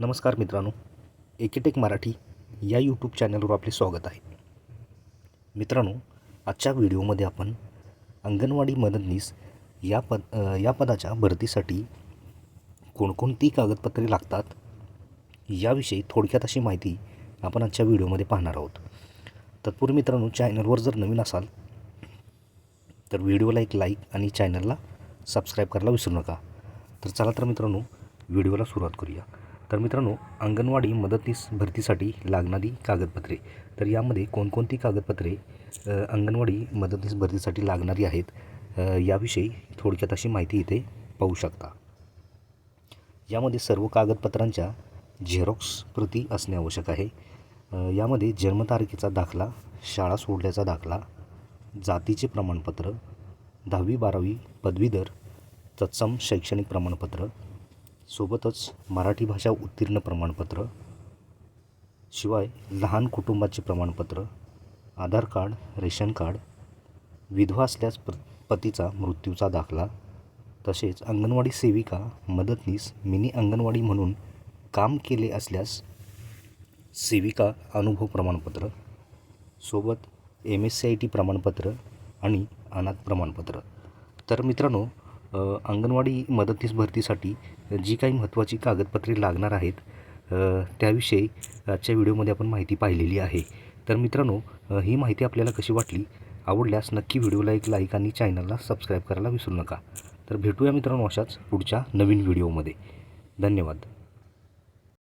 नमस्कार मित्रांनो एकेटेक मराठी या यूट्यूब चॅनलवर आपले स्वागत आहे. मित्रांनो आजच्या व्हिडिओमध्ये आपण अंगणवाडी मदतनीस या पद या पदाच्या भरतीसाठी कोणकोणती कागदपत्रे लागतात याविषयी थोडक्यात अशी माहिती आपण आजच्या व्हिडिओमध्ये पाहणार आहोत. तत्पूर्वी मित्रांनो चॅनलवर जर नवीन असाल तर व्हिडिओला एक लाईक आणि चॅनलला सबस्क्राईब करायला विसरू नका. तर चला तर मित्रांनो व्हिडिओला सुरुवात करूया. तर मित्रांनो अंगणवाडी मदतनीस भरतीसाठी लागणारी कागदपत्रे. तर यामध्ये कोणकोणती कागदपत्रे अंगणवाडी मदतनीस भरतीसाठी लागणारी आहेत याविषयी थोडक्यात अशी माहिती इथे पाहू शकता. यामध्ये सर्व कागदपत्रांच्या झेरॉक्स प्रती असणे आवश्यक आहे. यामध्ये जन्मतारखेचा दाखला शाळा सोडल्याचा दाखला जातीचे प्रमाणपत्र दहावी बारावी पदवीधर तत्सम शैक्षणिक प्रमाणपत्र सोबतच मराठी भाषा उत्तीर्ण प्रमाणपत्र शिवाय लहान कुटुंबाचे प्रमाणपत्र आधार कार्ड रेशन कार्ड विधवा असल्यास प्र पतीचा मृत्यूचा दाखला तसेच अंगणवाडी सेविका मदतनीस मिनी अंगणवाडी म्हणून काम केले असल्यास सेविका अनुभव प्रमाणपत्र सोबत M S C I T प्रमाणपत्र आणि अनाथ प्रमाणपत्र. तर मित्रांनो अंगणवाडी मदतनीस भरतीसाठी जी काही महत्त्वाची कागदपत्रे लागणार आहेत त्याविषयी आजच्या व्हिडिओमध्ये आपण माहिती पाहिलेली आहे. तर मित्रांनो ही माहिती आपल्याला कशी वाटली आवडल्यास नक्की व्हिडिओला एक लाईक आणि चॅनलला सबस्क्राईब करायला विसरू नका. तर भेटूया मित्रांनो अशाच पुढच्या नवीन व्हिडिओमध्ये. धन्यवाद.